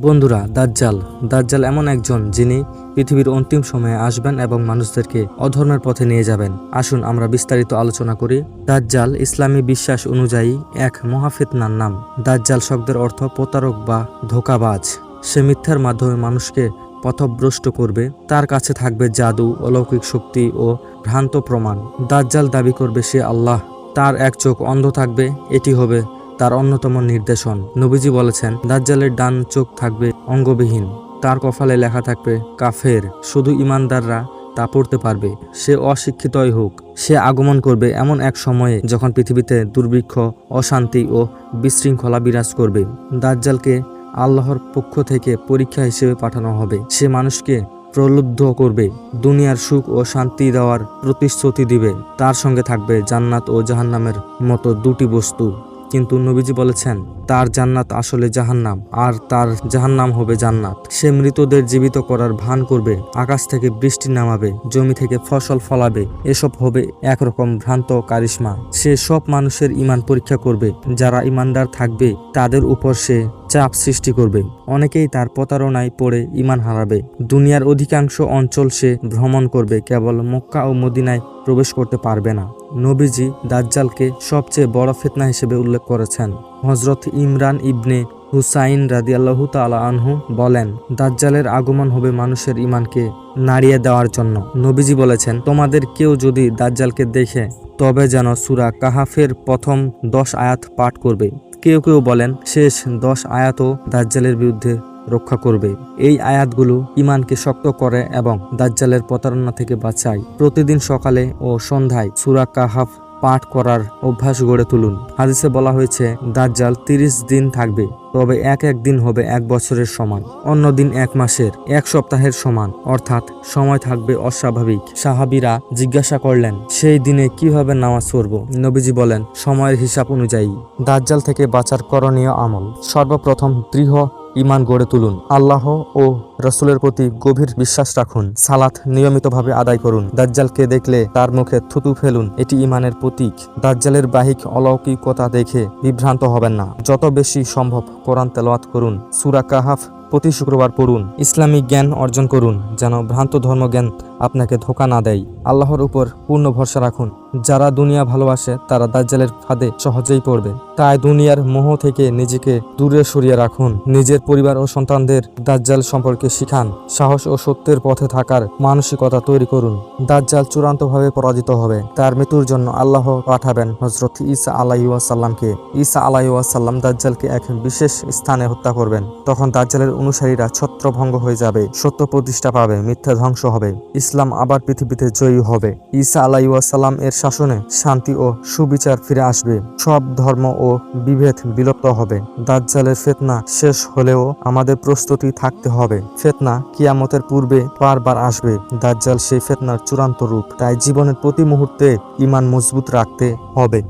বন্ধুরা, দাজ্জাল। দাজ্জাল এমন একজন যিনি পৃথিবীর অন্তিম সময়ে আসবেন এবং মানুষদেরকে অধর্মের পথে নিয়ে যাবেন। আসুন আমরা বিস্তারিত আলোচনা করি। দাজ্জাল ইসলামী বিশ্বাস অনুযায়ী এক মহাফিতনার নাম। দাজ্জাল শব্দের অর্থ প্রতারক বা ধোকাবাজ। সে মিথ্যার মাধ্যমে মানুষকে পথভ্রষ্ট করবে, তার কাছে থাকবে জাদু, অলৌকিক শক্তি ও ভ্রান্ত প্রমাণ। দাজ্জাল দাবি করবে, সে আল্লাহ, তার এক চোখ অন্ধ থাকবে, এটি হবে তার অন্যতম নির্দেশন। নবীজি বলেছেন, দাজ্জালের ডান চোখ থাকবে অঙ্গবিহীন, তার কপালে লেখা থাকবে কাফের। শুধু ইমানদাররা তা পড়তে পারবে। সে অশিক্ষিতই হোক, সে আগমন করবে এমন এক সময়ে যখন পৃথিবীতে দুর্ভিক্ষ, অশান্তি ও বিশৃঙ্খলা বিরাজ করবে। দাজ্জালকে আল্লাহর পক্ষ থেকে পরীক্ষা হিসেবে পাঠানো হবে। সে মানুষকে প্রলুব্ধ করবে, দুনিয়ার সুখ ও শান্তি দেওয়ার প্রতিশ্রুতি দিবে। তার সঙ্গে থাকবে জান্নাত ও জাহান্নামের মতো দুটি বস্তু। কিন্তু নবীজি বলেছেন তার জান্নাত আসলে জাহান্নাম, আর তার জাহান্নাম হবে জান্নাত। সে মৃতদের জীবিত করার ভান করবে, আকাশ থেকে বৃষ্টি নামাবে, জমি থেকে ফসল ফলাবে, এসব হবে একরকম ভ্রান্ত কারিশমা। সে সব মানুষের ইমান পরীক্ষা করবে, যারা ইমানদার থাকবে, তাদের উপর সে চাপ সৃষ্টি করবে। অনেকেই তার প্রতারণায় পড়ে ইমান হারাবে। দুনিয়ার অধিকাংশ অঞ্চল সে ভ্রমণ করবে, কেবল মক্কা ও মদিনায় প্রবেশ করতে পারবে না। নবীজি দাজ্জালকে সবচেয়ে বড় ফিতনা হিসেবে উল্লেখ করেছেন। হজরত ইমরান ইবনে হুসাইন রাদিয়াল্লাহু তাআলা আনহু বলেন, দাজ্জালের আগমন হবে মানুষের ইমানকে নাড়িয়ে দেওয়ার জন্য। নবীজি বলেছেন, তোমাদের কেউ যদি দাজ্জালকে দেখে, তবে যেন সুরা কাহাফের প্রথম দশ আয়াত পাঠ করবে। কেউ কেউ বলেন, শেষ দশ আয়াতও দাজ্জালের বিরুদ্ধে রক্ষা করবে। এই আয়াতগুলো ইমানকে শক্ত করে এবং দাজ্জালের প্রতারণা থেকে বাঁচায়। প্রতিদিন সকালে ও সন্ধ্যায় সুরা কাহাফ পাঠ করার অভ্যাস গড়ে তুলুন। হাদিসে বলা হয়েছে, দাজ্জাল তিরিশ দিন থাকবে, তবে এক এক দিন হবে এক বছরের সমান, অন্য দিন এক মাসের, এক সপ্তাহের সমান, অর্থাৎ সময় থাকবে অস্বাভাবিক। সাহাবিরা জিজ্ঞাসা করলেন, সেই দিনে কীভাবে নামাজ পড়ব? নবীজি বলেন, সময়ের হিসাব অনুযায়ী। দাজ্জাল থেকে বাঁচার করণীয় আমল, সর্বপ্রথম দৃঢ় ইমান গড়ে তুলুন। আল্লাহ ও রসুলের প্রতি গভীর বিশ্বাস রাখুন। সালাত নিয়মিতভাবে আদায় করুন। দাজ্জালকে দেখলে তার মুখে থুতু ফেলুন। এটি ইমানের প্রতীক। দাজ্জালের বাহিক অলৌকিকতা দেখে বিভ্রান্ত হবেন না। যত বেশি সম্ভব কোরআন তেলাওয়াত করুন। সুরা কাহাফ প্রতি শুক্রবার পড়ুন। ইসলামিক জ্ঞান অর্জন করুন। যেন ভ্রান্ত ধর্মজ্ঞান আপনাকে ধোকা না দেয়। আল্লাহর উপর পূর্ণ ভরসা রাখুন। যারা দুনিয়া ভালোবাসে, তারা দাজ্জালের ফাঁদে সহজেই পড়বে। তাই দুনিয়ার মোহ থেকে নিজেকে দূরে সরিয়ে রাখুন। নিজের পরিবার ও সন্তানদের দাজ্জাল সম্পর্কে শিখান। সাহস ও সত্যের পথে থাকার মানসিকতা তৈরি করুন। দাজ্জাল চূড়ান্তভাবে পরাজিত হবে। তার মৃত্যুর জন্য আল্লাহ পাঠাবেন হজরত ঈসা আলাইসাল্লামকে ঈসা আলাইসাল্লাম দাজ্জালকে এক বিশেষ স্থানে হত্যা করবেন। তখন দাজ্জালের অনুসারীরা ছত্রভঙ্গ হয়ে যাবে। সত্য প্রতিষ্ঠা পাবে, মিথ্যা ধ্বংস হবে। ইসলাম আবার পৃথিবীতে জয়ী হবে। ঈসা আলাইসাল্লাম এর শাসনে শান্তি ও সুবিচার ফিরে আসবে। সব ধর্ম ও বিভেদ বিলুপ্ত হবে। দাজ্জালের ফেতনা শেষ হলেও আমাদের প্রস্তুতি থাকতে হবে। ফেতনা কিয়ামতের পূর্বে বারবার আসবে। দাজ্জাল সেই ফেতনার চূড়ান্ত রূপ। তাই জীবনের প্রতি মুহূর্তে ইমান মজবুত রাখতে হবে।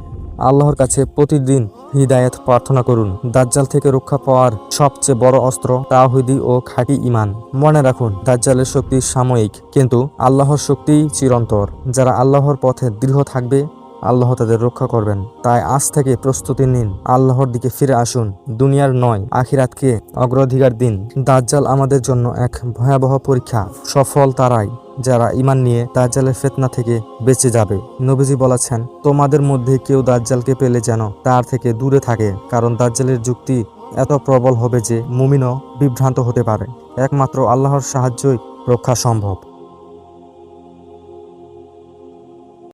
আল্লাহর কাছে প্রতিদিন হিদায়াত প্রার্থনা করুন। দাজ্জাল থেকে রক্ষা পাওয়ার সবচেয়ে বড় অস্ত্র তাওহিদি ও খাঁটি ইমান মনে রাখুন, দাজ্জালের শক্তি সাময়িক, কিন্তু আল্লাহর শক্তি চিরন্তর। যারা আল্লাহর পথে দৃঢ় থাকবে, আল্লাহ তাদের রক্ষা করবেন। তাই আজ থেকে প্রস্তুতি নিন, আল্লাহর দিকে ফিরে আসুন। দুনিয়ার নয়, আখিরাতকে অগ্রাধিকার দিন। দাজ্জাল আমাদের জন্য এক ভয়াবহ পরীক্ষা। সফল তারাই। যারা ইমান নিয়ে দাজ্জালের ফেতনা থেকে বেঁচে যাবে। নবীজি বলেছেন, তোমাদের মধ্যে কেউ দাজ্জালকে পেলে যেন তার থেকে দূরে থাকে, কারণ দাজ্জালের যুক্তি এত প্রবল হবে যে মুমিনও বিভ্রান্ত হতে পারে। একমাত্র আল্লাহর সাহায্যই রক্ষা সম্ভব।